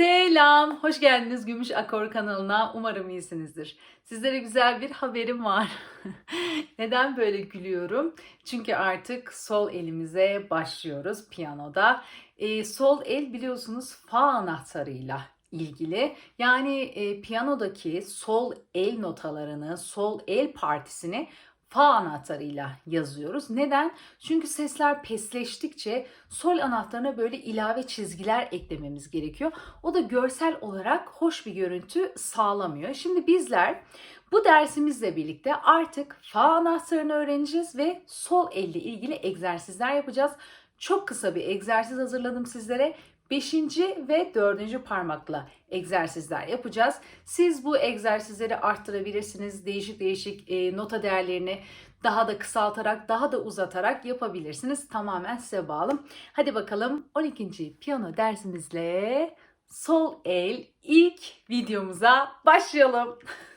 Selam, hoş geldiniz Gümüş Akor kanalına. Umarım iyisinizdir. Sizlere güzel bir haberim var. Neden böyle gülüyorum? Çünkü artık sol elimize başlıyoruz piyanoda. Ee, sol el biliyorsunuz fa anahtarıyla ilgili. Yani e, piyanodaki sol el notalarını, sol el partisini fa anahtarıyla yazıyoruz. Neden? Çünkü sesler pesleştikçe sol anahtarına böyle ilave çizgiler eklememiz gerekiyor. O da görsel olarak hoş bir görüntü sağlamıyor. Şimdi bizler bu dersimizle birlikte artık fa anahtarını öğreneceğiz ve sol elle ilgili egzersizler yapacağız. Çok kısa bir egzersiz hazırladım sizlere. 5. ve 4. parmakla egzersizler yapacağız. Siz bu egzersizleri arttırabilirsiniz. Değişik değişik e, nota değerlerini daha da kısaltarak, daha da uzatarak yapabilirsiniz. Tamamen size bağlı. Hadi bakalım 12. piyano dersimizle sol el ilk videomuza başlayalım.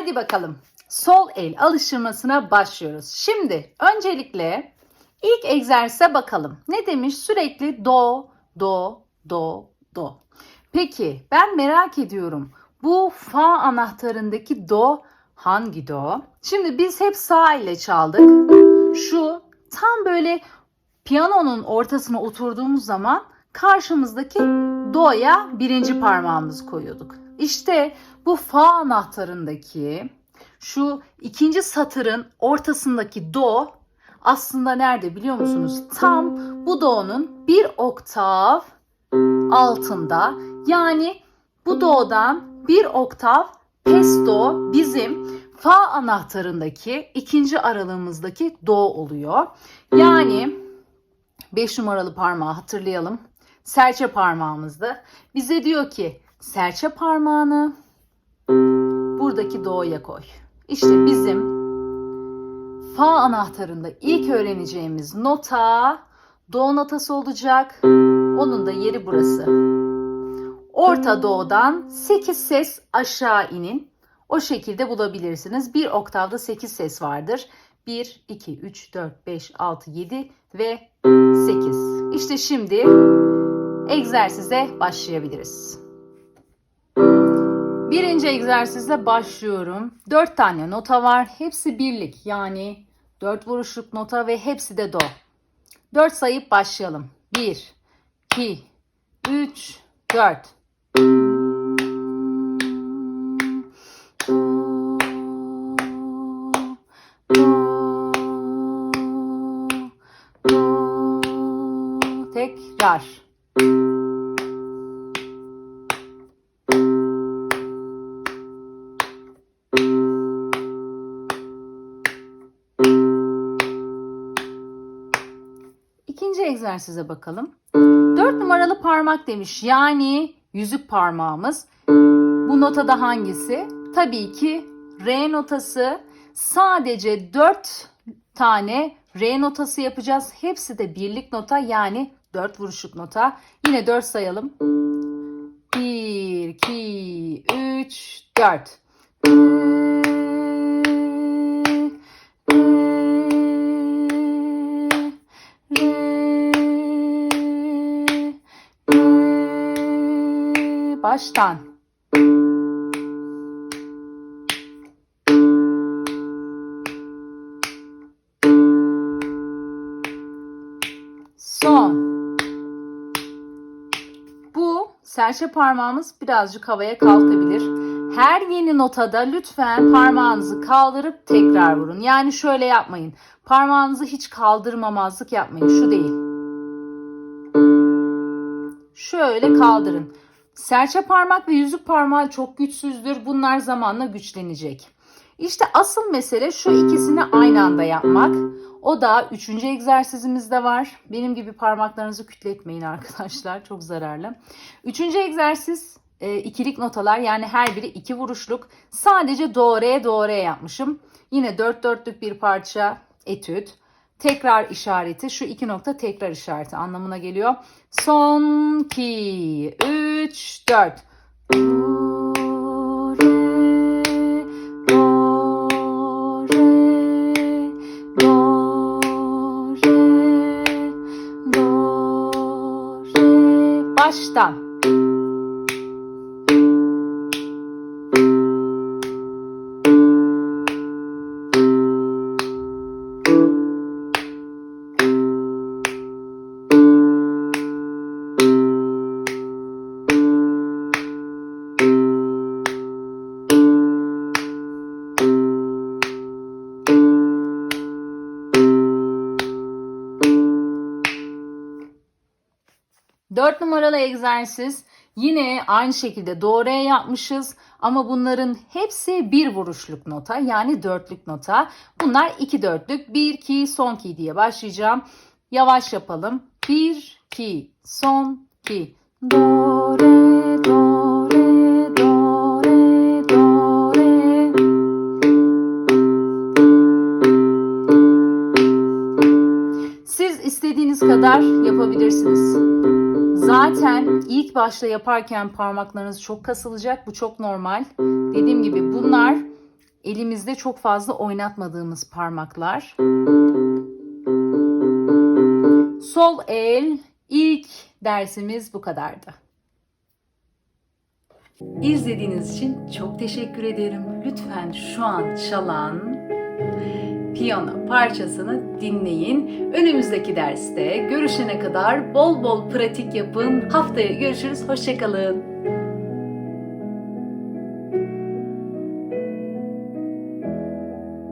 Hadi bakalım. Sol el alıştırmasına başlıyoruz. Şimdi öncelikle ilk egzersize bakalım. Ne demiş? Sürekli do, do, do, do. Peki ben merak ediyorum. Bu fa anahtarındaki do hangi do? Şimdi biz hep sağ ile çaldık. Şu tam böyle piyanonun ortasına oturduğumuz zaman karşımızdaki do'ya birinci parmağımızı koyuyorduk. İşte bu fa anahtarındaki şu ikinci satırın ortasındaki do aslında nerede biliyor musunuz? Tam bu do'nun bir oktav altında. Yani bu do'dan bir oktav pes do bizim fa anahtarındaki ikinci aralığımızdaki do oluyor. Yani 5 numaralı parmağı hatırlayalım. Serçe parmağımızdı. Bize diyor ki serçe parmağını buradaki do'ya koy. İşte bizim fa anahtarında ilk öğreneceğimiz nota do notası olacak. Onun da yeri burası. Orta do'dan 8 ses aşağı inin. O şekilde bulabilirsiniz. Bir oktavda 8 ses vardır. 1, 2, 3, 4, 5, 6, 7 ve 8. İşte şimdi egzersize başlayabiliriz. Birinci egzersizle başlıyorum. 4 tane nota var. Hepsi birlik yani 4 vuruşluk nota ve hepsi de do. 4 sayıp başlayalım. 1, 2, 3, 4. Tekrar. Egzersize bakalım. 4 numaralı parmak demiş. Yani yüzük parmağımız. Bu notada hangisi? Tabii ki re notası. Sadece 4 tane re notası yapacağız. Hepsi de birlik nota yani 4 vuruşluk nota. Yine 4 sayalım. 1, 2, 3, 4. Baştan. Son. Bu serçe parmağımız birazcık havaya kalkabilir. Her yeni notada lütfen parmağınızı kaldırıp tekrar vurun. Yani şöyle yapmayın. Parmağınızı hiç kaldırmamazlık yapmayın. Şu değil. Şöyle kaldırın. Serçe parmak ve yüzük parmağı çok güçsüzdür. Bunlar zamanla güçlenecek. İşte asıl mesele şu ikisini aynı anda yapmak. O da üçüncü egzersizimizde var. Benim gibi parmaklarınızı kütletmeyin arkadaşlar. Çok zararlı. Üçüncü egzersiz e, ikilik notalar yani her biri iki vuruşluk. Sadece do re do re yapmışım. Yine dört dörtlük bir parça etüt tekrar işareti. Şu iki nokta tekrar işareti anlamına geliyor. Son 2, 3, 4. Baştan. Dört numaralı egzersiz yine aynı şekilde do re yapmışız ama bunların hepsi bir vuruşluk nota yani dörtlük nota. Bunlar iki dörtlük bir ki son ki diye başlayacağım. Yavaş yapalım. Bir ki son ki do re do re Siz istediğiniz kadar yapabilirsiniz. Zaten ilk başta yaparken parmaklarınız çok kasılacak. Bu çok normal. Dediğim gibi bunlar elimizde çok fazla oynatmadığımız parmaklar. Sol el ilk dersimiz bu kadardı. İzlediğiniz için çok teşekkür ederim. Lütfen şu an çalan piyano parçasını dinleyin. Önümüzdeki derste görüşene kadar bol bol pratik yapın. Haftaya görüşürüz. Hoşçakalın.